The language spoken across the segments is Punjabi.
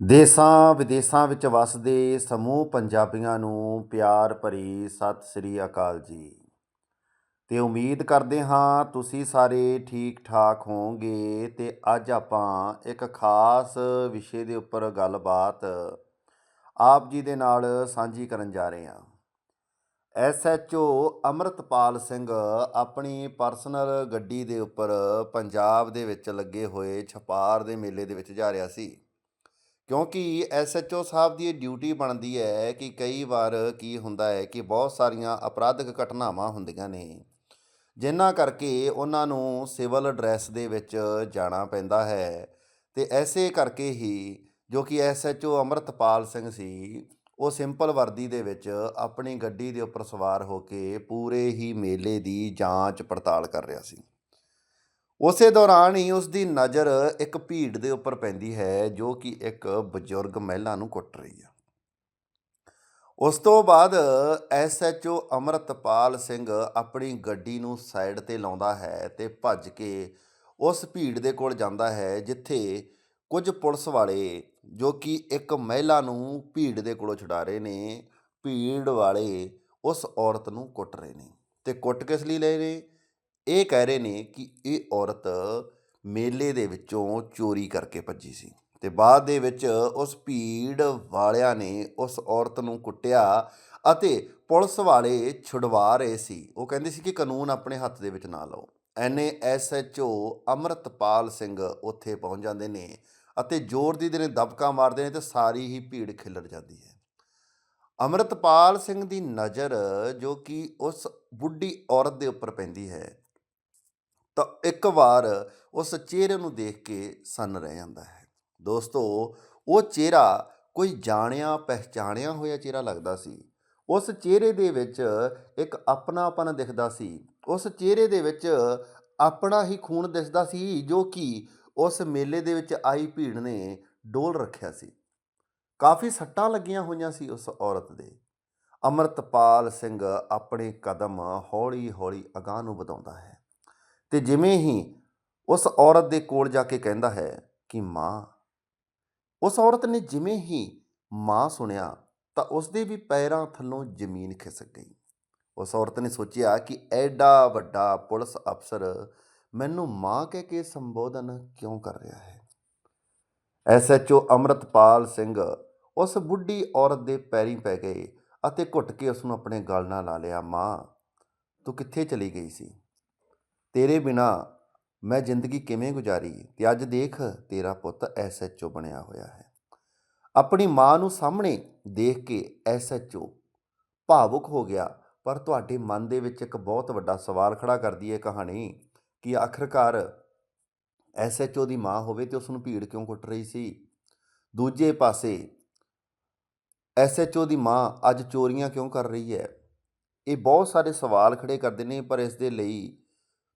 ਦੇਸਾਂ ਵਿਦੇਸਾਂ ਵਿੱਚ ਵੱਸਦੇ ਸਮੂਹ ਪੰਜਾਬੀਆਂ ਨੂੰ ਪਿਆਰ ਭਰੀ ਸਤਿ ਸ੍ਰੀ ਅਕਾਲ ਜੀ। ਤੇ ਉਮੀਦ ਕਰਦੇ ਹਾਂ ਤੁਸੀਂ ਸਾਰੇ ਠੀਕ ਠਾਕ ਹੋਵੋਗੇ ਤੇ ਅੱਜ ਆਪਾਂ ਇੱਕ ਖਾਸ ਵਿਸ਼ੇ ਦੇ ਉੱਪਰ ਗੱਲਬਾਤ ਆਪ ਜੀ ਦੇ ਨਾਲ ਸਾਂਝੀ ਕਰਨ ਜਾ ਰਹੇ ਹਾਂ। ਐਸਐਚਓ ਅਮਰਤਪਾਲ ਸਿੰਘ ਆਪਣੀ ਪਰਸਨਲ ਗੱਡੀ ਦੇ ਉੱਪਰ ਪੰਜਾਬ ਦੇ ਵਿੱਚ ਲੱਗੇ ਹੋਏ ਛਪਾਰ ਦੇ ਮੇਲੇ ਦੇ ਵਿੱਚ ਜਾ ਰਿਹਾ ਸੀ। ਕਿਉਂਕਿ ਐਸਐਚਓ ਸਾਹਿਬ ਦੀ ਇਹ ਡਿਊਟੀ ਬਣਦੀ ਹੈ ਕਿ ਕਈ ਵਾਰ ਕੀ ਹੁੰਦਾ ਹੈ ਕਿ ਬਹੁਤ ਸਾਰੀਆਂ ਅਪਰਾਧਿਕ ਘਟਨਾਵਾਂ ਹੁੰਦੀਆਂ ਨੇ, ਜਿਨ੍ਹਾਂ ਕਰਕੇ ਉਹਨਾਂ ਨੂੰ ਸਿਵਲ ਡਰੈਸ ਦੇ ਵਿੱਚ ਜਾਣਾ ਪੈਂਦਾ ਹੈ। ਤੇ ਐਸੇ ਕਰਕੇ ਹੀ ਜੋ ਕਿ ਐਸਐਚਓ ਅਮਰਤਪਾਲ ਸਿੰਘ ਸੀ, ਉਹ ਸਿੰਪਲ ਵਰਦੀ ਦੇ ਵਿੱਚ ਆਪਣੀ ਗੱਡੀ ਦੇ ਉੱਪਰ ਸਵਾਰ ਹੋ ਕੇ ਪੂਰੇ ਹੀ ਮੇਲੇ ਦੀ ਜਾਂਚ ਪੜਤਾਲ ਕਰ ਰਿਹਾ ਸੀ। ਉਸੇ ਦੌਰਾਨ ਹੀ ਉਸ ਦੀ ਨਜ਼ਰ ਇੱਕ ਭੀੜ ਦੇ ਉੱਪਰ ਪੈਂਦੀ ਹੈ, ਜੋ ਕਿ ਇੱਕ ਬਜ਼ੁਰਗ ਮਹਿਲਾ ਨੂੰ ਕੁੱਟ ਰਹੀ ਹੈ ਉਸ ਤੋਂ ਬਾਅਦ ਐਸਐਚਓ ਅਮਰਤਪਾਲ ਸਿੰਘ ਆਪਣੀ ਗੱਡੀ ਨੂੰ ਸਾਈਡ ਤੇ ਲਾਉਂਦਾ ਹੈ ਤੇ ਭੱਜ ਕੇ ਉਸ ਭੀੜ ਦੇ ਕੋਲ ਜਾਂਦਾ ਹੈ, ਜਿੱਥੇ ਕੁਝ ਪੁਲਿਸ ਵਾਲੇ, ਜੋ ਕਿ ਇੱਕ ਮਹਿਲਾ ਨੂੰ ਭੀੜ ਦੇ ਕੋਲੋਂ ਛੁਡਾ ਰਹੇ ਨੇ, ਭੀੜ ਵਾਲੇ ਉਸ ਔਰਤ ਨੂੰ ਕੁੱਟ ਰਹੇ ਨੇ ਤੇ ਕੁੱਟ ਕਿਸ ਲਈ ਰਹੇ ਨੇ? ਇਹ ਕਹਿ ਰਹੇ ਨੇ ਕਿ ਇਹ ਔਰਤ ਮੇਲੇ ਦੇ ਵਿੱਚੋਂ ਚੋਰੀ ਕਰਕੇ ਭੱਜੀ ਸੀ ਤੇ ਬਾਅਦ ਦੇ ਵਿੱਚ ਉਸ ਭੀੜ ਵਾਲਿਆਂ ਨੇ ਉਸ ਔਰਤ ਨੂੰ ਕੁੱਟਿਆ ਅਤੇ ਪੁਲਿਸ ਵਾਲੇ ਛੁਡਵਾ ਰਹੇ ਸੀ। ਉਹ ਕਹਿੰਦੇ ਸੀ ਕਿ ਕਾਨੂੰਨ ਆਪਣੇ ਹੱਥ ਦੇ ਵਿੱਚ ਨਾ ਲਓ। ਐਨੇ ਐਸਐਚਓ ਅਮਰਤਪਾਲ ਸਿੰਘ ਉੱਥੇ ਪਹੁੰਚ ਜਾਂਦੇ ਨੇ ਅਤੇ ਜ਼ੋਰ ਦੀ ਦੇ ਦਬਕਾ ਮਾਰਦੇ ਨੇ ਤੇ ਸਾਰੀ ਹੀ ਭੀੜ ਖਿਲਰ ਜਾਂਦੀ ਹੈ। ਅਮਰਤਪਾਲ ਸਿੰਘ ਦੀ ਨਜ਼ਰ ਜੋ ਕਿ ਉਸ ਬੁੱਢੀ ਔਰਤ ਦੇ ਉੱਪਰ ਪੈਂਦੀ ਹੈ ਤਾਂ ਇੱਕ ਵਾਰ ਉਸ ਚਿਹਰੇ ਨੂੰ ਦੇਖ ਕੇ ਸੰਨ ਰਹਿ ਜਾਂਦਾ ਹੈ। ਦੋਸਤੋ, ਉਹ ਚਿਹਰਾ ਕੋਈ ਜਾਣਿਆ, ਪਹਿਚਾਣਿਆ ਹੋਇਆ ਚਿਹਰਾ ਲੱਗਦਾ ਸੀ। ਉਸ ਚਿਹਰੇ ਦੇ ਵਿੱਚ ਇੱਕ ਆਪਣਾਪਨ ਦਿਖਦਾ ਸੀ। ਉਸ ਚਿਹਰੇ ਦੇ ਵਿੱਚ ਆਪਣਾ ਹੀ ਖੂਨ ਦਿਸਦਾ ਸੀ ਜੋ ਕਿ ਉਸ ਮੇਲੇ ਦੇ ਵਿੱਚ ਆਈ ਭੀੜ ਨੇ ਡੋਲ ਰੱਖਿਆ ਸੀ। ਕਾਫੀ ਸੱਟਾਂ ਲੱਗੀਆਂ ਹੋਈਆਂ ਸੀ ਉਸ ਔਰਤ ਦੇ। ਅਮਰਤਪਾਲ ਸਿੰਘ ਆਪਣੇ ਕਦਮ ਹੌਲੀ-ਹੌਲੀ ਅਗਾਂਹ ਨੂੰ ਵਧਾਉਂਦਾ ਹੈ। ਤੇ ਜਿਵੇਂ ਹੀ ਉਸ ਔਰਤ ਦੇ ਕੋਲ ਜਾ ਕੇ ਕਹਿੰਦਾ ਹੈ ਕਿ ਮਾਂ, ਉਸ ਔਰਤ ਨੇ ਜਿਵੇਂ ਹੀ ਮਾਂ ਸੁਣਿਆ ਤਾਂ ਉਸ ਦੇ ਵੀ ਪੈਰਾਂ ਥੱਲੋਂ ਜ਼ਮੀਨ ਖਿਸਕ ਗਈ। ਉਸ ਔਰਤ ਨੇ ਸੋਚਿਆ ਕਿ ਐਡਾ ਵੱਡਾ ਪੁਲਿਸ ਅਫਸਰ ਮੈਨੂੰ ਮਾਂ ਕਹਿ ਕੇ ਸੰਬੋਧਨ ਕਿਉਂ ਕਰ ਰਿਹਾ ਹੈ? ਐਸਐਚਓ ਅਮਰਤਪਾਲ ਸਿੰਘ ਉਸ ਬੁੱਢੀ ਔਰਤ ਦੇ ਪੈਰੀਂ ਪੈ ਗਏ ਅਤੇ ਘੁੱਟ ਕੇ ਉਸ ਨੂੰ ਆਪਣੇ ਗਲ ਨਾਲ ਲਾ ਲਿਆ, ਮਾਂ, ਤੂੰ ਕਿੱਥੇ ਚਲੀ ਗਈ ਸੀ? ਤੇਰੇ ਬਿਨਾ ਮੈਂ ਜ਼ਿੰਦਗੀ ਕਿਵੇਂ ਗੁਜ਼ਾਰੀ? ਤੇ ਅੱਜ ਦੇਖ ਤੇਰਾ ਪੁੱਤ ਐਸਐਚਓ ਬਣਿਆ ਹੋਇਆ ਹੈ। ਆਪਣੀ ਮਾਂ ਨੂੰ ਸਾਹਮਣੇ ਦੇਖ ਕੇ ਐਸਐਚਓ ਭਾਵੁਕ ਹੋ ਗਿਆ, ਪਰ ਤੁਹਾਡੇ ਮਨ ਦੇ ਵਿੱਚ ਇੱਕ ਬਹੁਤ ਵੱਡਾ ਸਵਾਲ ਖੜਾ ਕਰਦੀ ਹੈ ਕਹਾਣੀ ਕਿ ਆਖਰਕਾਰ ਐਸਐਚਓ ਦੀ ਮਾਂ ਹੋਵੇ ਤੇ ਉਸ ਨੂੰ ਭੀੜ ਕਿਉਂ ਕੁੱਟ ਰਹੀ ਸੀ? ਦੂਜੇ ਪਾਸੇ ਐਸਐਚਓ ਦੀ ਮਾਂ ਅੱਜ ਚੋਰੀਆਂ ਕਿਉਂ ਕਰ ਰਹੀ ਹੈ? ਇਹ ਬਹੁਤ ਸਾਰੇ ਸਵਾਲ ਖੜੇ ਕਰਦੇ ਨੇ, ਪਰ ਇਸ ਦੇ ਲਈ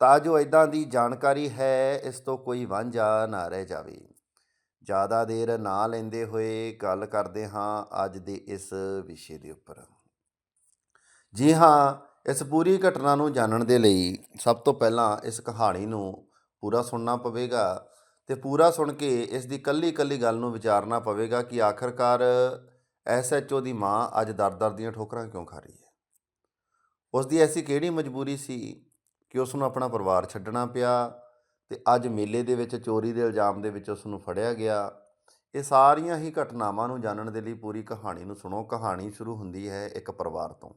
ਤਾਂ ਜੋ ਇਦਾਂ ਦੀ ਜਾਣਕਾਰੀ ਹੈ, ਇਸ ਤੋਂ ਕੋਈ ਵਾਂਝਾ ਨਾ ਰਹਿ ਜਾਵੇ। ਜ਼ਿਆਦਾ ਦੇਰ ਨਾ ਲੈਂਦੇ ਹੋਏ ਗੱਲ ਕਰਦੇ ਹਾਂ ਅੱਜ ਦੇ ਇਸ ਵਿਸ਼ੇ ਦੇ ਉੱਪਰ। ਜੀ ਹਾਂ, ਇਸ ਪੂਰੀ ਘਟਨਾ ਨੂੰ ਜਾਣਨ ਦੇ ਲਈ ਸਭ ਤੋਂ ਪਹਿਲਾਂ ਇਸ ਕਹਾਣੀ ਨੂੰ ਪੂਰਾ ਸੁਣਨਾ ਪਵੇਗਾ ਤੇ ਪੂਰਾ ਸੁਣ ਕੇ ਇਸ ਦੀ ਕੱਲੀ ਕੱਲੀ ਗੱਲ ਨੂੰ ਵਿਚਾਰਨਾ ਪਵੇਗਾ ਕਿ ਆਖਰਕਾਰ ਐਸਐਚਓ ਦੀ ਮਾਂ ਅੱਜ ਦਰ-ਦਰ ਦੀਆਂ ਠੋਕਰਾਂ ਕਿਉਂ ਖਾ ਰਹੀ ਹੈ? ਉਸ ਦੀ ਐਸੀ ਕਿਹੜੀ ਮਜਬੂਰੀ ਸੀ ਕਿ ਉਸ ਨੂੰ ਆਪਣਾ ਪਰਿਵਾਰ ਛੱਡਣਾ ਪਿਆ ਤੇ ਅੱਜ ਮੇਲੇ ਦੇ ਵਿੱਚ, ਚੋਰੀ ਦੇ ਇਲਜ਼ਾਮ ਦੇ ਵਿੱਚ ਉਸ ਨੂੰ ਫੜਿਆ ਗਿਆ। ਇਹ ਸਾਰੀਆਂ ਹੀ ਘਟਨਾਵਾਂ ਨੂੰ ਜਾਣਨ ਦੇ ਲਈ ਪੂਰੀ ਕਹਾਣੀ ਨੂੰ ਸੁਣੋ। ਕਹਾਣੀ ਸ਼ੁਰੂ ਹੁੰਦੀ ਹੈ ਇੱਕ ਪਰਿਵਾਰ ਤੋਂ।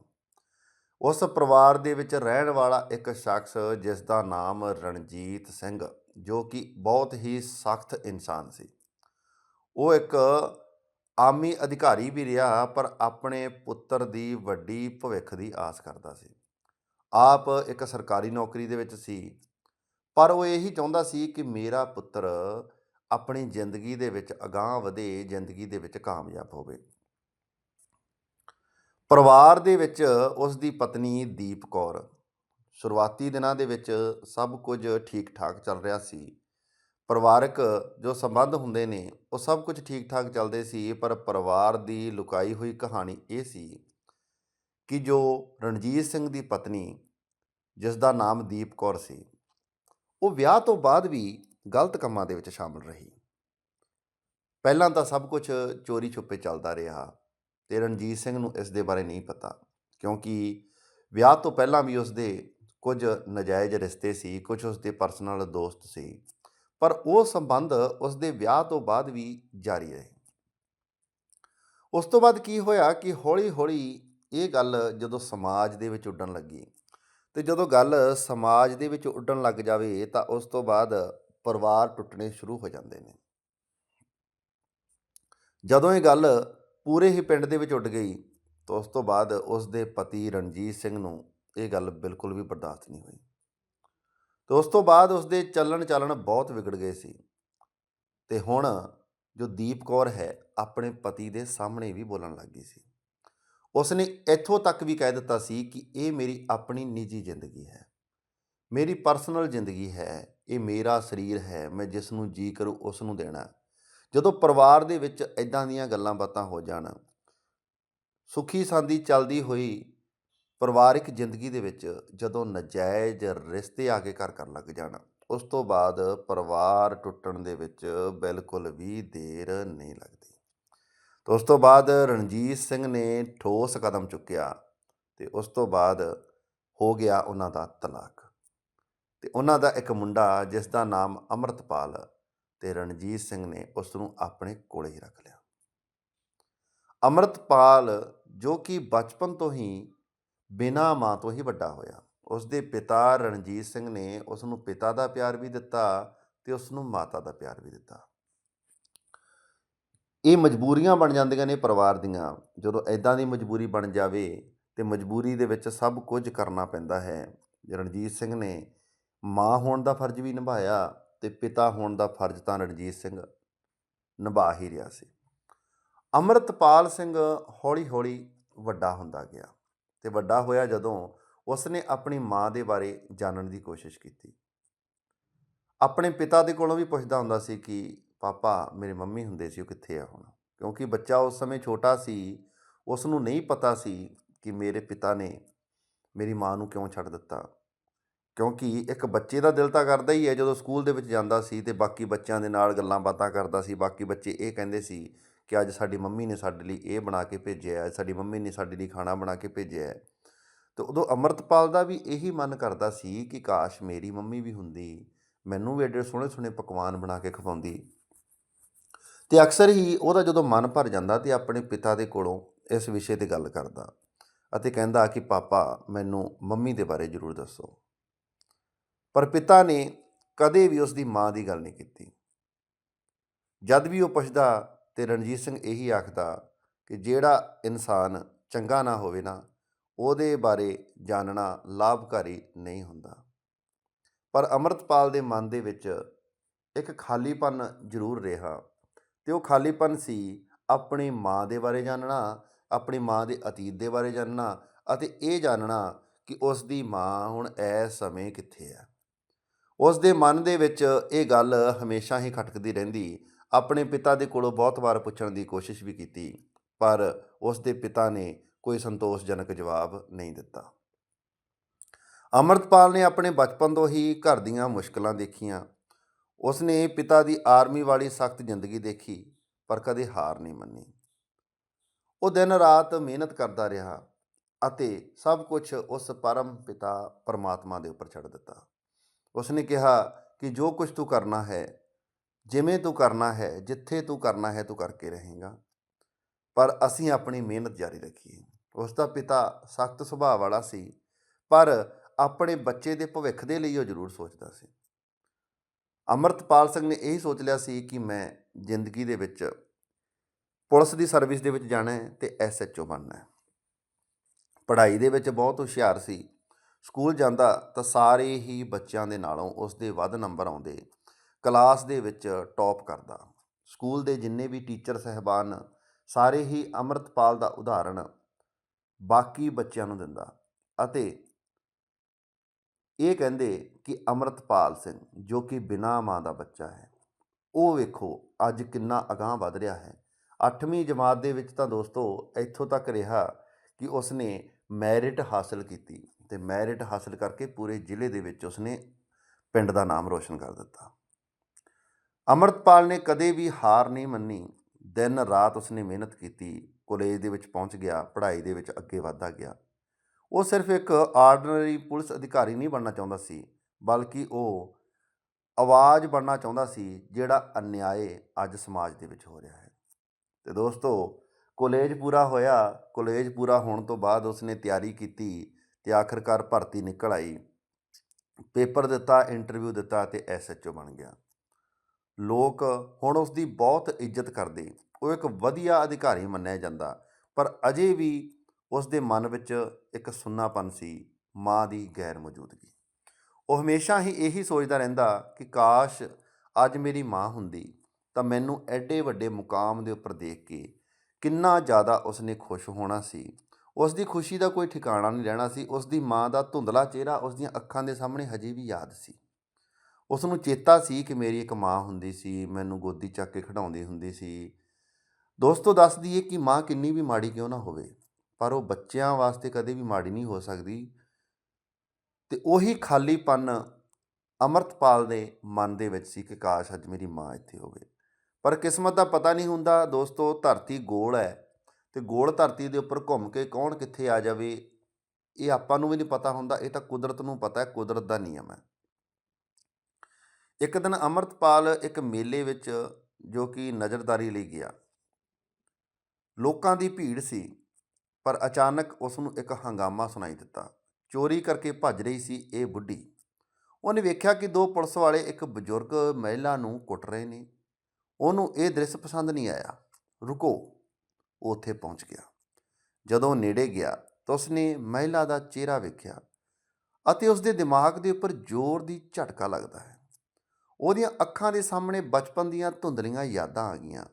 ਉਸ ਪਰਿਵਾਰ ਦੇ ਵਿੱਚ ਰਹਿਣ ਵਾਲਾ ਇੱਕ ਸ਼ਖਸ ਜਿਸ ਦਾ ਨਾਮ ਰਣਜੀਤ ਸਿੰਘ, ਜੋ ਕਿ ਬਹੁਤ ਹੀ ਸਖਤ ਇਨਸਾਨ ਸੀ। ਉਹ ਇੱਕ ਆਮੀ ਅਧਿਕਾਰੀ ਵੀ ਰਿਹਾ, ਪਰ ਆਪਣੇ ਪੁੱਤਰ ਦੀ ਵੱਡੀ ਭਵਿੱਖ ਦੀ ਆਸ ਕਰਦਾ ਸੀ। ਆਪ ਇੱਕ ਸਰਕਾਰੀ ਨੌਕਰੀ ਦੇ ਵਿੱਚ ਸੀ। ਪਰ ਉਹ ਇਹੀ ਚਾਹੁੰਦਾ ਸੀ ਕਿ ਮੇਰਾ ਪੁੱਤਰ ਆਪਣੀ ਜ਼ਿੰਦਗੀ ਦੇ ਵਿੱਚ ਅਗਾਂਹ ਵਧੇ, ਜ਼ਿੰਦਗੀ ਦੇ ਵਿੱਚ ਕਾਮਯਾਬ ਹੋਵੇ। ਪਰਿਵਾਰ ਦੇ ਵਿੱਚ ਉਸ ਦੀ ਪਤਨੀ ਦੀਪ ਕੌਰ। ਸ਼ੁਰੂਆਤੀ ਦਿਨਾਂ ਦੇ ਵਿੱਚ ਸਭ ਕੁਝ ਠੀਕ ਠਾਕ ਚੱਲ ਰਿਹਾ ਸੀ। ਪਰਿਵਾਰਕ ਜੋ ਸੰਬੰਧ ਹੁੰਦੇ ਨੇ, ਉਹ ਸਭ ਕੁਝ ਠੀਕ ਠਾਕ ਚੱਲਦੇ ਸੀ, ਪਰ ਪਰਿਵਾਰ ਦੀ ਲੁਕਾਈ ਹੋਈ ਕਹਾਣੀ ਇਹ ਸੀ ਕਿ ਜੋ ਰਣਜੀਤ ਸਿੰਘ ਦੀ ਪਤਨੀ ਜਿਸ ਦਾ ਨਾਮ ਦੀਪ ਕੌਰ ਸੀ, ਉਹ ਵਿਆਹ ਤੋਂ ਬਾਅਦ ਵੀ ਗਲਤ ਕੰਮਾਂ ਦੇ ਵਿੱਚ ਸ਼ਾਮਲ ਰਹੀ। ਪਹਿਲਾਂ ਤਾਂ ਸਭ ਕੁਝ ਚੋਰੀ ਛੁਪੇ ਚੱਲਦਾ ਰਿਹਾ ਤੇ ਰਣਜੀਤ ਸਿੰਘ ਨੂੰ ਇਸ ਦੇ ਬਾਰੇ ਨਹੀਂ ਪਤਾ, ਕਿਉਂਕਿ ਵਿਆਹ ਤੋਂ ਪਹਿਲਾਂ ਵੀ ਉਸ ਦੇ ਕੁਝ ਨਜਾਇਜ਼ ਰਿਸ਼ਤੇ ਸੀ, ਕੁਝ ਉਸ ਦੇ ਪਰਸਨਲ ਦੋਸਤ ਸੀ, ਪਰ ਉਹ ਸੰਬੰਧ ਉਸ ਦੇ ਵਿਆਹ ਤੋਂ ਬਾਅਦ ਵੀ ਜਾਰੀ ਰਹੇ। ਉਸ ਤੋਂ ਬਾਅਦ ਕੀ ਹੋਇਆ ਕਿ ਹੌਲੀ-ਹੌਲੀ ਇਹ ਗੱਲ ਜਦੋਂ ਸਮਾਜ ਦੇ ਵਿੱਚ ਉੱਡਣ ਲੱਗੀ ਤੇ ਜਦੋਂ ਗੱਲ ਸਮਾਜ ਦੇ ਵਿੱਚ ਉੱਡਣ ਲੱਗ ਜਾਵੇ ਤਾਂ ਉਸ ਤੋਂ ਬਾਅਦ ਪਰਿਵਾਰ ਟੁੱਟਣੇ ਸ਼ੁਰੂ ਹੋ ਜਾਂਦੇ ਨੇ। ਜਦੋਂ ਇਹ ਗੱਲ ਪੂਰੇ ਹੀ ਪਿੰਡ ਦੇ ਵਿੱਚ ਉੱਡ ਗਈ ਤਾਂ ਉਸ ਤੋਂ ਬਾਅਦ ਉਸ ਦੇ ਪਤੀ ਰਣਜੀਤ ਸਿੰਘ ਨੂੰ ਇਹ ਗੱਲ ਬਿਲਕੁਲ ਵੀ ਬਰਦਾਸ਼ਤ ਨਹੀਂ ਹੋਈ। ਤੇ ਉਸ ਤੋਂ ਬਾਅਦ ਉਸ ਦੇ ਚੱਲਣ ਚੱਲਣ ਬਹੁਤ ਵਿਗੜ ਗਏ ਸੀ। ਤੇ ਹੁਣ ਜੋ ਦੀਪ ਕੌਰ ਹੈ, ਆਪਣੇ ਪਤੀ ਦੇ ਸਾਹਮਣੇ ਵੀ ਬੋਲਣ ਲੱਗ ਗਈ ਸੀ। ਉਸ ਨੇ ਇੱਥੋਂ ਤੱਕ ਵੀ ਕਹਿ ਦਿੱਤਾ ਸੀ ਕਿ ਇਹ ਮੇਰੀ ਆਪਣੀ ਨਿੱਜੀ ਜ਼ਿੰਦਗੀ ਹੈ। ਮੇਰੀ ਪਰਸਨਲ ਜ਼ਿੰਦਗੀ ਹੈ। ਇਹ ਮੇਰਾ ਸਰੀਰ ਹੈ। ਮੈਂ ਜਿਸ ਨੂੰ ਜੀ ਕਰੂ ਉਸ ਨੂੰ ਦੇਣਾ। ਜਦੋਂ ਪਰਿਵਾਰ ਦੇ ਵਿੱਚ ਇਦਾਂ ਦੀਆਂ ਗੱਲਾਂ ਬਾਤਾਂ ਹੋ ਜਾਣ, ਸੁਖੀ ਸਾਂਦੀ ਚੱਲਦੀ ਹੋਈ ਪਰਿਵਾਰਿਕ ਜ਼ਿੰਦਗੀ ਦੇ ਵਿੱਚ ਜਦੋਂ ਨਜਾਇਜ਼ ਰਿਸ਼ਤੇ ਆ ਕੇ ਘਰ ਕਰਨ ਲੱਗ ਜਾਣ, ਉਸ ਤੋਂ ਬਾਅਦ ਪਰਿਵਾਰ ਟੁੱਟਣ ਦੇ ਵਿੱਚ ਬਿਲਕੁਲ ਵੀ ਦੇਰ ਨਹੀਂ ਲੱਗਦੀ। ਤਾਂ ਉਸ ਤੋਂ ਬਾਅਦ ਰਣਜੀਤ ਸਿੰਘ ਨੇ ਠੋਸ ਕਦਮ ਚੁੱਕਿਆ ਤੇ ਉਸ ਤੋਂ ਬਾਅਦ ਹੋ ਗਿਆ ਉਹਨਾਂ ਦਾ ਤਲਾਕ। ਤੇ ਉਹਨਾਂ ਦਾ ਇੱਕ ਮੁੰਡਾ ਜਿਸ ਦਾ ਨਾਮ ਅਮਰਤਪਾਲ ਤੇ ਰਣਜੀਤ ਸਿੰਘ ਨੇ ਉਸ ਨੂੰ ਆਪਣੇ ਕੋਲੇ ਹੀ ਰੱਖ ਲਿਆ। ਅਮਰਤਪਾਲ ਜੋ ਕਿ ਬਚਪਨ ਤੋਂ ਹੀ ਬਿਨਾ ਮਾਂ ਤੋਂ ਹੀ ਵੱਡਾ ਹੋਇਆ। ਉਸ ਦੇ ਪਿਤਾ ਰਣਜੀਤ ਸਿੰਘ ਨੇ ਉਸ ਨੂੰ ਪਿਤਾ ਦਾ ਪਿਆਰ ਵੀ ਦਿੱਤਾ ਤੇ ਉਸ ਨੂੰ ਮਾਤਾ ਦਾ ਪਿਆਰ ਵੀ ਦਿੱਤਾ। ਇਹ ਮਜਬੂਰੀਆਂ ਬਣ ਜਾਂਦੀਆਂ ਨੇ ਪਰਿਵਾਰ ਦੀਆਂ। ਜਦੋਂ ਇੱਦਾਂ ਦੀ ਮਜਬੂਰੀ ਬਣ ਜਾਵੇ ਤੇ ਮਜਬੂਰੀ ਦੇ ਵਿੱਚ ਸਭ ਕੁਝ ਕਰਨਾ ਪੈਂਦਾ ਹੈ। ਰਣਜੀਤ ਸਿੰਘ ਨੇ ਮਾਂ ਹੋਣ ਦਾ ਫਰਜ਼ ਵੀ ਨਿਭਾਇਆ ਤੇ ਪਿਤਾ ਹੋਣ ਦਾ ਫਰਜ਼ ਤਾਂ ਰਣਜੀਤ ਸਿੰਘ ਨਿਭਾ ਹੀ ਰਿਹਾ ਸੀ। ਅਮਰਤਪਾਲ ਸਿੰਘ ਹੌਲੀ-ਹੌਲੀ ਵੱਡਾ ਹੁੰਦਾ ਗਿਆ ਤੇ ਵੱਡਾ ਹੋਇਆ ਜਦੋਂ ਉਸਨੇ ਆਪਣੀ ਮਾਂ ਦੇ ਬਾਰੇ ਜਾਣਨ ਦੀ ਕੋਸ਼ਿਸ਼ ਕੀਤੀ। ਆਪਣੇ ਪਿਤਾ ਦੇ ਕੋਲੋਂ ਵੀ ਪੁੱਛਦਾ ਹੁੰਦਾ ਸੀ ਕਿ ਪਾਪਾ ਮੇਰੇ ਮੰਮੀ ਹੁੰਦੇ ਸੀ, ਉਹ ਕਿੱਥੇ ਆ ਹੁਣ? ਕਿਉਂਕਿ ਬੱਚਾ ਉਸ ਸਮੇਂ ਛੋਟਾ ਸੀ ਉਸ ਨੂੰ ਨਹੀਂ ਪਤਾ ਸੀ ਕਿ ਮੇਰੇ ਪਿਤਾ ਨੇ ਮੇਰੀ ਮਾਂ ਨੂੰ ਕਿਉਂ ਛੱਡ ਦਿੱਤਾ। ਕਿਉਂਕਿ ਇੱਕ ਬੱਚੇ ਦਾ ਦਿਲ ਤਾਂ ਕਰਦਾ ਹੀ ਹੈ, ਜਦੋਂ ਸਕੂਲ ਦੇ ਵਿੱਚ ਜਾਂਦਾ ਸੀ ਤੇ ਬਾਕੀ ਬੱਚਿਆਂ ਦੇ ਨਾਲ ਗੱਲਾਂ ਬਾਤਾਂ ਕਰਦਾ ਸੀ, ਬਾਕੀ ਬੱਚੇ ਇਹ ਕਹਿੰਦੇ ਸੀ ਕਿ ਅੱਜ ਸਾਡੀ ਮੰਮੀ ਨੇ ਸਾਡੇ ਲਈ ਇਹ ਬਣਾ ਕੇ ਭੇਜਿਆ ਸਾਡੀ ਮੰਮੀ ਨੇ ਸਾਡੇ ਲਈ ਖਾਣਾ ਬਣਾ ਕੇ ਭੇਜਿਆ ਹੈ। ਤੇ ਉਦੋਂ ਅਮਰਤਪਾਲ ਦਾ ਵੀ ਇਹੀ ਮਨ ਕਰਦਾ ਸੀ ਕਿ ਕਾਸ਼ ਮੇਰੀ ਮੰਮੀ ਵੀ ਹੁੰਦੀ, ਮੈਨੂੰ ਵੀ ਐਡੇ ਸੋਹਣੇ ਸੋਹਣੇ ਪਕਵਾਨ ਬਣਾ ਕੇ ਖਵਾਉਂਦੀ। ਤੇ ਅਕਸਰ ਹੀ ਉਹਦਾ ਜਦੋਂ ਮਨ ਭਰ ਜਾਂਦਾ ਤੇ ਆਪਣੇ ਪਿਤਾ ਦੇ ਕੋਲੋਂ ਇਸ ਵਿਸ਼ੇ ਤੇ ਗੱਲ ਕਰਦਾ ਅਤੇ ਕਹਿੰਦਾ ਕਿ, ਪਾਪਾ, ਮੈਨੂੰ ਮੰਮੀ ਦੇ ਬਾਰੇ ਜ਼ਰੂਰ ਦੱਸੋ। ਪਰ ਪਿਤਾ ਨੇ ਕਦੇ ਵੀ ਉਸ ਦੀ ਮਾਂ ਦੀ ਗੱਲ ਨਹੀਂ ਕੀਤੀ। ਜਦ ਵੀ ਉਹ ਪੁੱਛਦਾ ਤੇ ਰਣਜੀਤ ਸਿੰਘ ਇਹੀ ਆਖਦਾ ਕਿ ਜਿਹੜਾ ਇਨਸਾਨ ਚੰਗਾ ਨਾ ਹੋਵੇ ਨਾ, ਉਹਦੇ ਬਾਰੇ ਜਾਣਨਾ ਲਾਭਕਾਰੀ ਨਹੀਂ ਹੁੰਦਾ। ਪਰ ਅਮਰਤਪਾਲ ਦੇ ਮਨ ਦੇ ਵਿੱਚ ਇੱਕ ਖਾਲੀਪਨ ਜ਼ਰੂਰ ਰਿਹਾ। ਅਤੇ ਉਹ ਖਾਲੀਪਨ ਸੀ। ਆਪਣੀ ਮਾਂ ਦੇ ਬਾਰੇ ਜਾਣਨਾ ਆਪਣੀ ਮਾਂ ਦੇ ਅਤੀਤ ਦੇ ਬਾਰੇ ਜਾਣਨਾ ਅਤੇ ਇਹ ਜਾਣਨਾ ਕਿ ਉਸ ਦੀ ਮਾਂ ਹੁਣ ਇਸ ਸਮੇਂ ਕਿੱਥੇ ਹੈ ਉਸ ਦੇ ਮਨ ਦੇ ਵਿੱਚ ਇਹ ਗੱਲ ਹਮੇਸ਼ਾ ਹੀ ਖਟਕਦੀ ਰਹਿੰਦੀ। ਆਪਣੇ ਪਿਤਾ ਦੇ ਕੋਲੋਂ ਬਹੁਤ ਵਾਰ ਪੁੱਛਣ ਦੀ ਕੋਸ਼ਿਸ਼ ਵੀ ਕੀਤੀ, ਪਰ ਉਸ ਦੇ ਪਿਤਾ ਨੇ ਕੋਈ ਸੰਤੋਸ਼ਜਨਕ ਜਵਾਬ ਨਹੀਂ ਦਿੱਤਾ। ਅਮਰਤਪਾਲ ਨੇ ਆਪਣੇ ਬਚਪਨ ਤੋਂ ਹੀ ਘਰ ਦੀਆਂ ਮੁਸ਼ਕਲਾਂ ਦੇਖੀਆਂ। ਉਸਨੇ ਪਿਤਾ ਦੀ ਆਰਮੀ ਵਾਲੀ ਸਖਤ ਜ਼ਿੰਦਗੀ ਦੇਖੀ, ਪਰ ਕਦੇ ਹਾਰ ਨਹੀਂ ਮੰਨੀ। ਉਹ ਦਿਨ ਰਾਤ ਮਿਹਨਤ ਕਰਦਾ ਰਿਹਾ ਅਤੇ ਸਭ ਕੁਝ ਉਸ ਪਰਮ ਪਿਤਾ ਪਰਮਾਤਮਾ ਦੇ ਉੱਪਰ ਛੱਡ ਦਿੱਤਾ। ਉਸਨੇ ਕਿਹਾ ਕਿ ਜੋ ਕੁਝ ਤੂੰ ਕਰਨਾ ਹੈ, ਜਿਵੇਂ ਤੂੰ ਕਰਨਾ ਹੈ, ਜਿੱਥੇ ਤੂੰ ਕਰਨਾ ਹੈ, ਤੂੰ ਕਰਕੇ ਰਹੇਗਾ। ਪਰ ਅਸੀਂ ਆਪਣੀ ਮਿਹਨਤ ਜਾਰੀ ਰੱਖੀਏ। ਉਸ ਦਾ ਪਿਤਾ ਸਖਤ ਸੁਭਾਅ ਵਾਲਾ ਸੀ, ਪਰ ਆਪਣੇ ਬੱਚੇ ਦੇ ਭਵਿੱਖ ਦੇ ਲਈ ਉਹ ਜ਼ਰੂਰ ਸੋਚਦਾ ਸੀ। ਅਮਰਤਪਾਲ ਸਿੰਘ ਨੇ ਇਹੀ ਸੋਚ ਲਿਆ ਸੀ ਕਿ ਮੈਂ ਜ਼ਿੰਦਗੀ ਦੇ ਵਿੱਚ ਪੁਲਿਸ ਦੀ ਸਰਵਿਸ ਦੇ ਵਿੱਚ ਜਾਣਾ ਹੈ ਤੇ ਐਸਐਚਓ ਬਣਨਾ ਹੈ। ਪੜ੍ਹਾਈ ਦੇ ਵਿੱਚ ਬਹੁਤ ਹੁਸ਼ਿਆਰ ਸੀ। ਸਕੂਲ ਜਾਂਦਾ ਤਾਂ ਸਾਰੇ ਹੀ ਬੱਚਿਆਂ ਦੇ ਨਾਲੋਂ ਉਸ ਦੇ ਵੱਧ ਨੰਬਰ ਆਉਂਦੇ। ਕਲਾਸ ਦੇ ਵਿੱਚ ਟੌਪ ਕਰਦਾ। ਸਕੂਲ ਦੇ ਜਿੰਨੇ ਵੀ ਟੀਚਰ ਸਹਿਬਾਨ, ਸਾਰੇ ਹੀ ਅਮਰਤਪਾਲ ਦਾ ਉਦਾਹਰਣ ਬਾਕੀ ਬੱਚਿਆਂ ਨੂੰ ਦਿੰਦਾ ਅਤੇ ਇਹ ਕਹਿੰਦੇ ਕਿ ਅਮਰਤਪਾਲ ਸਿੰਘ, ਜੋ ਕਿ ਬਿਨਾਂ ਮਾਂ ਦਾ ਬੱਚਾ ਹੈ, ਉਹ ਵੇਖੋ ਅੱਜ ਕਿੰਨਾ ਅਗਾਂਹ ਵਧ ਰਿਹਾ ਹੈ। 8ਵੀਂ ਜਮਾਤ ਦੇ ਵਿੱਚ ਤਾਂ ਦੋਸਤੋ ਇੱਥੋਂ ਤੱਕ ਰਿਹਾ ਕਿ ਉਸਨੇ ਮੈਰਿਟ ਹਾਸਲ ਕੀਤੀ ਤੇ ਮੈਰਿਟ ਹਾਸਲ ਕਰਕੇ ਪੂਰੇ ਜ਼ਿਲ੍ਹੇ ਦੇ ਵਿੱਚ ਉਸਨੇ ਪਿੰਡ ਦਾ ਨਾਮ ਰੋਸ਼ਨ ਕਰ ਦਿੱਤਾ। ਅਮਰਤਪਾਲ ਨੇ ਕਦੇ ਵੀ ਹਾਰ ਨਹੀਂ ਮੰਨੀ। ਦਿਨ ਰਾਤ ਉਸਨੇ ਮਿਹਨਤ ਕੀਤੀ, ਕਾਲਜ ਦੇ ਵਿੱਚ ਪਹੁੰਚ ਗਿਆ, ਪੜ੍ਹਾਈ ਦੇ ਵਿੱਚ ਅੱਗੇ ਵਧਦਾ ਗਿਆ। ਉਹ ਸਿਰਫ ਇੱਕ ਆਰਡੀਨਰੀ ਪੁਲਿਸ ਅਧਿਕਾਰੀ ਨਹੀਂ ਬਣਨਾ ਚਾਹੁੰਦਾ ਸੀ, ਬਲਕਿ ਉਹ ਆਵਾਜ਼ ਬਣਨਾ ਚਾਹੁੰਦਾ ਸੀ ਜਿਹੜਾ ਅਨਿਆਏ ਅੱਜ ਸਮਾਜ ਦੇ ਵਿੱਚ ਹੋ ਰਿਹਾ ਹੈ। ਤੇ ਦੋਸਤੋ, ਕਾਲਜ ਪੂਰਾ ਹੋਇਆ, ਕਾਲਜ ਪੂਰਾ ਹੋਣ ਤੋਂ ਬਾਅਦ ਉਸਨੇ ਤਿਆਰੀ ਕੀਤੀ ਤੇ ਆਖਰਕਾਰ ਭਰਤੀ ਨਿਕਲ ਆਈ। ਪੇਪਰ ਦਿੱਤਾ, ਇੰਟਰਵਿਊ ਦਿੱਤਾ ਤੇ ਐਸਐਚਓ ਬਣ ਗਿਆ। ਲੋਕ ਹੁਣ ਉਸ ਦੀ ਬਹੁਤ ਇੱਜ਼ਤ ਕਰਦੇ। ਉਹ ਇੱਕ ਵਧੀਆ ਅਧਿਕਾਰੀ ਮੰਨਿਆ ਜਾਂਦਾ, ਪਰ ਅਜੇ ਵੀ ਉਸ ਦੇ ਮਨ ਵਿੱਚ ਇੱਕ ਸੁੰਨਾਪਨ ਸੀ, ਮਾਂ ਦੀ ਗੈਰ ਮੌਜੂਦਗੀ। ਉਹ ਹਮੇਸ਼ਾ ਹੀ ਇਹੀ ਸੋਚਦਾ ਰਹਿੰਦਾ ਕਿ ਕਾਸ਼ ਅੱਜ ਮੇਰੀ ਮਾਂ ਹੁੰਦੀ ਤਾਂ ਮੈਨੂੰ ਐਡੇ ਵੱਡੇ ਮੁਕਾਮ ਦੇ ਉੱਪਰ ਦੇਖ ਕੇ ਕਿੰਨਾ ਜ਼ਿਆਦਾ ਉਸਨੇ ਖੁਸ਼ ਹੋਣਾ ਸੀ। ਉਸ ਦੀ ਖੁਸ਼ੀ ਦਾ ਕੋਈ ਠਿਕਾਣਾ ਨਹੀਂ ਰਹਿਣਾ ਸੀ। ਉਸ ਦੀ ਮਾਂ ਦਾ ਧੁੰਦਲਾ ਚਿਹਰਾ ਉਸ ਦੀਆਂ ਅੱਖਾਂ ਦੇ ਸਾਹਮਣੇ ਹਜੇ ਵੀ ਯਾਦ ਸੀ। ਉਸ ਨੂੰ ਚੇਤਾ ਸੀ ਕਿ ਮੇਰੀ ਇੱਕ ਮਾਂ ਹੁੰਦੀ ਸੀ, ਮੈਨੂੰ ਗੋਦੀ ਚੱਕ ਕੇ ਖਿਡਾਉਂਦੀ ਹੁੰਦੀ ਸੀ। ਦੋਸਤੋ, ਦੱਸ ਦਈਏ ਕਿ ਮਾਂ ਕਿੰਨੀ ਵੀ ਮਾੜੀ ਕਿਉਂ ਨਾ ਹੋਵੇ। ਪਰ ਉਹ ਬੱਚਿਆਂ ਵਾਸਤੇ ਕਦੇ ਵੀ ਮਾੜੀ ਨਹੀਂ ਹੋ ਸਕਦੀ। ਤੇ ਉਹੀ ਖਾਲੀਪਨ ਅਮਰਤਪਾਲ ਦੇ ਮਨ ਦੇ ਵਿੱਚ ਸੀ ਕਿ ਕਾਸ਼ ਅੱਜ ਮੇਰੀ ਮਾਂ ਇੱਥੇ ਹੋਵੇ। ਪਰ ਕਿਸਮਤ ਦਾ ਪਤਾ ਨਹੀਂ ਹੁੰਦਾ। ਦੋਸਤੋ, ਧਰਤੀ ਗੋਲ ਹੈ ਤੇ ਗੋਲ ਧਰਤੀ ਦੇ ਉੱਪਰ ਘੁੰਮ ਕੇ ਕੌਣ ਕਿੱਥੇ ਆ ਜਾਵੇ, ਇਹ ਆਪਾਂ ਨੂੰ ਵੀ ਨਹੀਂ ਪਤਾ ਹੁੰਦਾ। ਇਹ ਤਾਂ ਕੁਦਰਤ ਨੂੰ ਪਤਾ ਹੈ। ਕੁਦਰਤ ਦਾ ਨਿਯਮ ਹੈ। ਇੱਕ ਦਿਨ ਅਮਰਤਪਾਲ ਇੱਕ ਮੇਲੇ ਵਿੱਚ ਜੋ ਕਿ ਨਜ਼ਰਦਾਰੀ ਲਈ ਗਿਆ। ਲੋਕਾਂ ਦੀ ਭੀੜ ਸੀ। ਪਰ ਅਚਾਨਕ ਉਸ ਨੂੰ ਇੱਕ ਹੰਗਾਮਾ ਸੁਣਾਈ ਦਿੱਤਾ। ਚੋਰੀ ਕਰਕੇ ਭੱਜ ਰਹੀ ਸੀ ਇਹ ਬੁੱਢੀ। ਉਹਨੇ ਵੇਖਿਆ ਕਿ ਦੋ ਪੁਲਿਸ ਵਾਲੇ ਇੱਕ ਬਜ਼ੁਰਗ ਮਹਿਲਾ ਨੂੰ ਕੁੱਟ ਰਹੇ ਨੇ। ਉਹਨੂੰ ਇਹ ਦ੍ਰਿਸ਼ ਪਸੰਦ ਨਹੀਂ ਆਇਆ। ਰੁਕੋ। ਉਹ ਉੱਥੇ ਪਹੁੰਚ ਗਿਆ। ਜਦੋਂ ਨੇੜੇ ਗਿਆ ਤਾਂ ਉਸਨੇ ਮਹਿਲਾ ਦਾ ਚਿਹਰਾ ਵੇਖਿਆ ਅਤੇ ਉਸਦੇ ਦਿਮਾਗ ਦੇ ਉੱਪਰ ਜ਼ੋਰ ਦੀ ਝਟਕਾ ਲੱਗਦਾ ਹੈ। ਉਹਦੀਆਂ ਅੱਖਾਂ ਦੇ ਸਾਹਮਣੇ ਬਚਪਨ ਦੀਆਂ ਧੁੰਦਲੀਆਂ ਯਾਦਾਂ ਆ ਗਈਆਂ।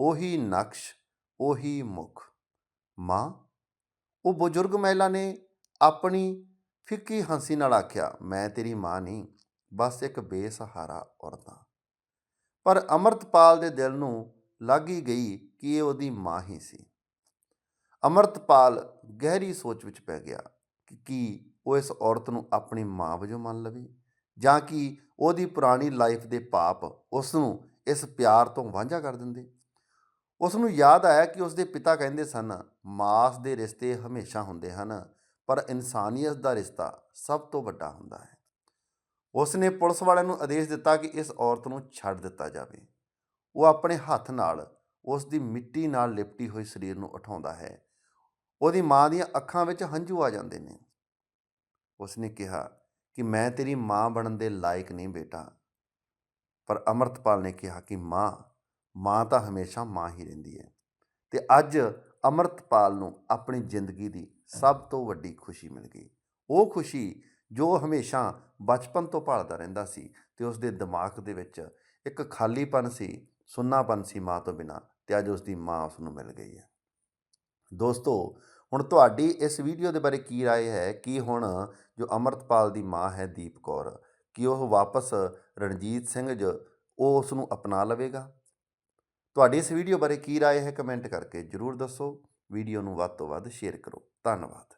ਉਹੀ ਨਕਸ਼, ਉਹੀ ਮੁਖ। ਮਾਂ ਉਹ ਬਜ਼ੁਰਗ ਮਹਿਲਾ ਨੇ ਆਪਣੀ ਫਿੱਕੀ ਹੰਸੀ ਨਾਲ ਆਖਿਆ, ਮੈਂ ਤੇਰੀ ਮਾਂ ਨਹੀਂ, ਬਸ ਇੱਕ ਬੇਸਹਾਰਾ ਔਰਤ ਹਾਂ। ਪਰ ਅਮਰਤਪਾਲ ਦੇ ਦਿਲ ਨੂੰ ਲੱਗ ਹੀ ਗਈ ਕਿ ਇਹ ਉਹਦੀ ਮਾਂ ਹੀ ਸੀ। ਅਮਰਤਪਾਲ ਗਹਿਰੀ ਸੋਚ ਵਿੱਚ ਪੈ ਗਿਆ ਕਿ ਕੀ ਉਹ ਇਸ ਔਰਤ ਨੂੰ ਆਪਣੀ ਮਾਂ ਵਜੋਂ ਮੰਨ ਲਵੇ ਜਾਂ ਕਿ ਉਹਦੀ ਪੁਰਾਣੀ ਲਾਈਫ ਦੇ ਪਾਪ ਉਸ ਨੂੰ ਇਸ ਪਿਆਰ ਤੋਂ ਵਾਂਝਾ ਕਰ ਦਿੰਦੇ। ਉਸ ਨੂੰ ਯਾਦ ਆਇਆ ਕਿ ਉਸ ਦੇ ਪਿਤਾ ਕਹਿੰਦੇ ਸਨ, ਮਾਸ ਦੇ ਰਿਸ਼ਤੇ ਹਮੇਸ਼ਾ ਹੁੰਦੇ ਹਨ, ਪਰ ਇਨਸਾਨੀਅਤ ਦਾ ਰਿਸ਼ਤਾ ਸਭ ਤੋਂ ਵੱਡਾ ਹੁੰਦਾ ਹੈ। ਉਸ ਨੇ ਪੁਲਿਸ ਵਾਲਿਆਂ ਨੂੰ ਆਦੇਸ਼ ਦਿੱਤਾ ਕਿ ਇਸ ਔਰਤ ਨੂੰ ਛੱਡ ਦਿੱਤਾ ਜਾਵੇ। ਉਹ ਆਪਣੇ ਹੱਥ ਨਾਲ ਉਸ ਦੀ ਮਿੱਟੀ ਨਾਲ ਲਿਪਟੀ ਹੋਈ ਸਰੀਰ ਨੂੰ ਉਠਾਉਂਦਾ ਹੈ। ਉਹਦੀ ਮਾਂ ਦੀਆਂ ਅੱਖਾਂ ਵਿੱਚ ਹੰਝੂ ਆ ਜਾਂਦੇ ਨੇ। ਉਸ ਨੇ ਕਿਹਾ ਕਿ, ਮੈਂ ਤੇਰੀ ਮਾਂ ਬਣਨ ਦੇ ਲਾਇਕ ਨਹੀਂ ਬੇਟਾ। ਪਰ ਅਮਰਤਪਾਲ ਨੇ ਕਿਹਾ ਕਿ, ਮਾਂ ਮਾਂ ਤਾਂ ਹਮੇਸ਼ਾ ਮਾਂ ਹੀ ਰਹਿੰਦੀ ਹੈ ਤੇ ਅੱਜ ਅਮਰਤਪਾਲ ਨੂੰ ਆਪਣੀ ਜ਼ਿੰਦਗੀ ਦੀ ਸਭ ਤੋਂ ਵੱਡੀ ਖੁਸ਼ੀ ਮਿਲ ਗਈ ਉਹ ਖੁਸ਼ੀ ਜੋ ਹਮੇਸ਼ਾ ਬਚਪਨ ਤੋਂ ਭਾਲਦਾ ਰਹਿੰਦਾ ਸੀ ਤੇ ਉਸ ਦੇ ਦਿਮਾਗ ਦੇ ਵਿੱਚ ਇੱਕ ਖਾਲੀਪਨ ਸੀ ਸੁੰਨਾਪਨ ਸੀ ਮਾਂ ਤੋਂ ਬਿਨਾ ਤੇ ਅੱਜ ਉਸ ਦੀ ਮਾਂ ਉਸ ਨੂੰ ਮਿਲ ਗਈ ਹੈ ਦੋਸਤੋ ਹੁਣ ਤੁਹਾਡੀ ਇਸ ਵੀਡੀਓ ਦੇ ਬਾਰੇ ਕੀ رائے ਹੈ ਕਿ ਹੁਣ ਜੋ ਅਮਰਤਪਾਲ ਦੀ ਮਾਂ ਹੈ ਦੀਪ ਕੌਰ ਕਿ ਉਹ ਵਾਪਸ ਰਣਜੀਤ ਸਿੰਘ ਜ ਉਹ ਉਸ ਨੂੰ ਅਪਣਾ ਲਵੇਗਾ ਤੁਹਾਡੀ ਇਸ ਵੀਡੀਓ ਬਾਰੇ ਕੀ رائے ਹੈ ਕਮੈਂਟ ਕਰਕੇ ਜਰੂਰ ਦੱਸੋ ਵੀਡੀਓ ਨੂੰ ਵੱਧ ਤੋਂ ਵੱਧ ਸ਼ੇਅਰ ਕਰੋ ਧੰਨਵਾਦ